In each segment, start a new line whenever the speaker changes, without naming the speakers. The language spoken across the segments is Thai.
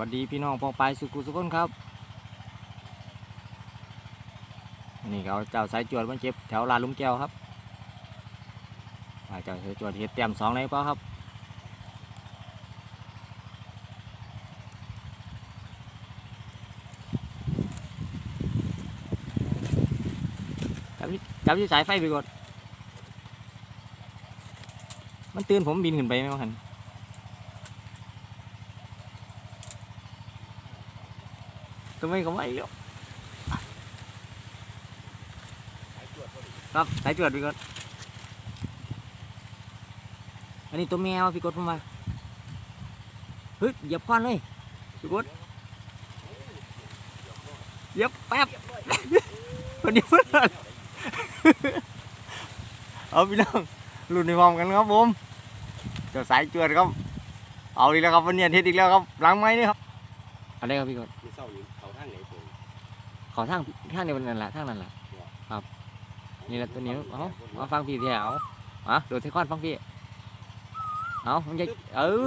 วัสดีพี่น้องปองปสุกุสุขนครับ นี่เขาเจ้าสายจวดมันเจ็บแถวลานลุมแก้วครับอ่าเจ้าสายจวดเห็ดเต็มสองเลยเปล่าครับจับที่สายไฟไปก่อน มันตื่นผมบินขึ้นไปไหมวะคัน ทำไมเขาไม่เลี้ยวครับสายจวดพี่กดอันนี้ตัวแมวพี่กดผมมาเฮ้ยเหยียบควันเลยพี่กดเหยียบแป๊บคนนี้เพื่อนเอาพี่น้องรุ่นในพร้อมกันครับผมเจ้าสายจวดครับ เอาอีกแล้วครับวันนี้เทศอีกแล้วครับหลังไม้นี่ครับ อะไรครับพี่กด
มีเศร้านี่เขาทางไหนตัว
ขอทางทางเดียวกันนั่นแหละทางนั้นแหละครับนี่แหละตัวนี้เอาเอาฟังพี่แถวอะโดดเทควันฟังพี่เอามันจะเออ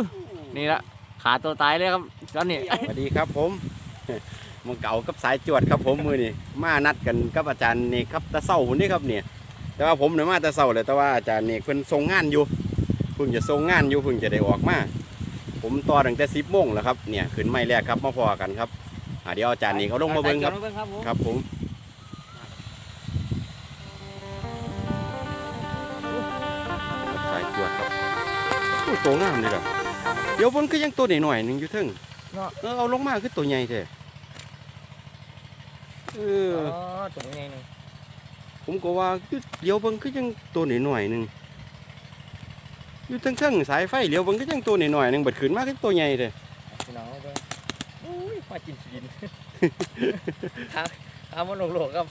นี่ละขาตัวตายเลยครับตอนนี้
สวัสดีครับผมหมังเก่ากับสายจวดครับผมมือนี่มานัดกันกับอาจารย์เนกครับตะเศร้าหุ่นนี่ครับเนี่ยแต่ว่าผมเนี่ยมาแตะเศร้าเลยแต่ว่าอาจารย์เนกเพิ่นทรงงานอยู่เพิ่งจะทรงงานอยู่เพิ่งจะได้ออกมา ผมต่อตั้งแต่สิบโมงแล้วครับเนี่ยขึ้นไม่แรกครับมาพอกันครับอ่าเดี๋ยวอาจารย์เนกเขาลงมาเบิ้งครับ
ครับผม
ครับผมสายจวดครับโอ้ตัวงามเลยล่ะเดี๋ยวเบนก็ยังตัวหน่อยๆหนึงอยู่เทึงเออเอาลงมาคือตัวใหญ่แท้เออ
อ๋อตัวนี้ไงหนึ่ง
ผมก็ว่าอยู่เดี๋ยวเบิ่งคือยังตัวหน่อยๆหนึง อยู่เทั้งๆสายไฟเดี๋ยวเบิ่งคือยังตัวหน่อยๆหนึงเบิดขึ้นมาคือตัวใหญ่เด้
พี่น้องเอาเบิ่งอุ้ยมากินกินขาขามันโหลกๆครับ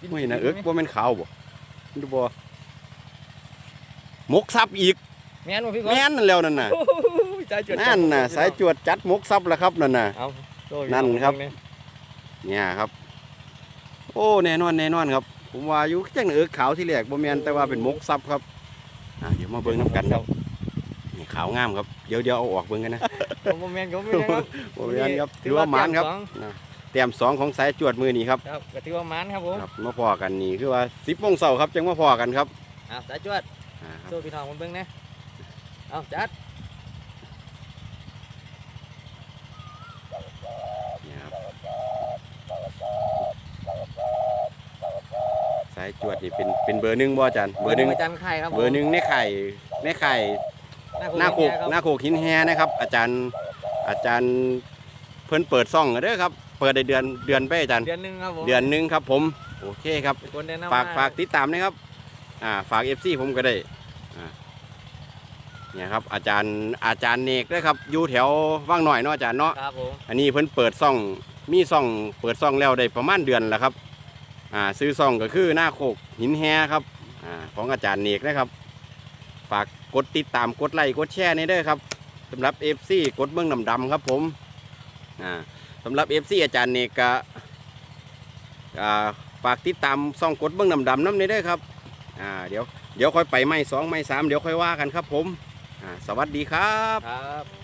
กิ
ไม่นะเอิก
กิ
บ่แม่นขาวบ่ดูบ่หมกซับอีก
แม่นบ่พี่กด
แม่นนั่นแล้วนั่นน่ะ
โอ้ยสายจวด
นั่นน่ะสายจวดจัดหมกซับแล้วครับนั่นน่ะ
เอาโชว์
นั่นครับ
พี่อง
เนี่ยครับ โอ้แน่นอนแน่นอนครับ ผมว่าอยู่จังเอิกขาวที่แรกบ่แม่นแต่ว่าเป็นหมกซับครับ อะเดี๋ยวมาเบิ่งน้ำกันครับนี่ขาวงามครับเดี๋ยวเดี๋ยวเอาออกเบิ่งกันนะ
ผมบ่แม่นผมบ่แม่นครับ
บ่แม่นครับถือว่าหมานครับ
เตรียมสอง
แต้มสองของสายจวดมือนี้ครับ
ครับก็ถือว่าหมานครับผม
ครับมาพอกันนี่คือว่าสิบโมงเช้าครับจังมาพอกันครับ
อะสายจวด
อ่าครับ
สู้พี่น้องมันเบิ่งนะเอาจัด
เนี่ยครับสาย จวดนี่เป็นเป็นเบอร์หนึ่งบ่อาจารย์เบอร์หนึ่ง
อาจารย์ไข่ครับผม
เบอร์หนึ่งในไข่ในไข่หน้าโคกห
หน้า
น้าโคกหินแฮนะครับ อาจารย์อาจารย์เพิ่นเปิดซ่องเด้อครับ เปิดได้เดือนเดือนไปอาจารย์
เดือนหนึงครับผม
เดือนหนึ่งครับผมโอเคครับ
เป็นคนแนะนำ
ฝาก
ม
ฝากติดตามนะครับอ่าฝากเอฟซีผมก็ได้อ่าเนี่ยครับอาจารย์อาจารย์เนกด้วยครับอยู่แถวว่างหน่อยเนาะอาจารย์เนาะ
ครับผม
อันนี้เพิ่นเปิดซ่องมีซ่องเปิดซ่องแล้วได้ประมาณเดือนแล้วครับ อ่าซื้อซ่องก็คือหน้าโคกหินแฮครับอ่าของอาจารย์เนกนะครับ ฝากกดติดตามกดไลค์กดแชร์นี่เด้อครับสำหรับ FC กดเบื้องดำดำๆครับผมอ่าสำหรับ FC อาจารย์เนกก็อ่าฝากติดตามซ่องกดเบื้องดำดำๆน้ำนี่เด้อครับอ่าเดี๋ยวเดี๋ยวค่อยไปไม่สองไม่สามเดี๋ยวค่อยว่ากันครับผมอ่าสวัสดีครับ
ครับ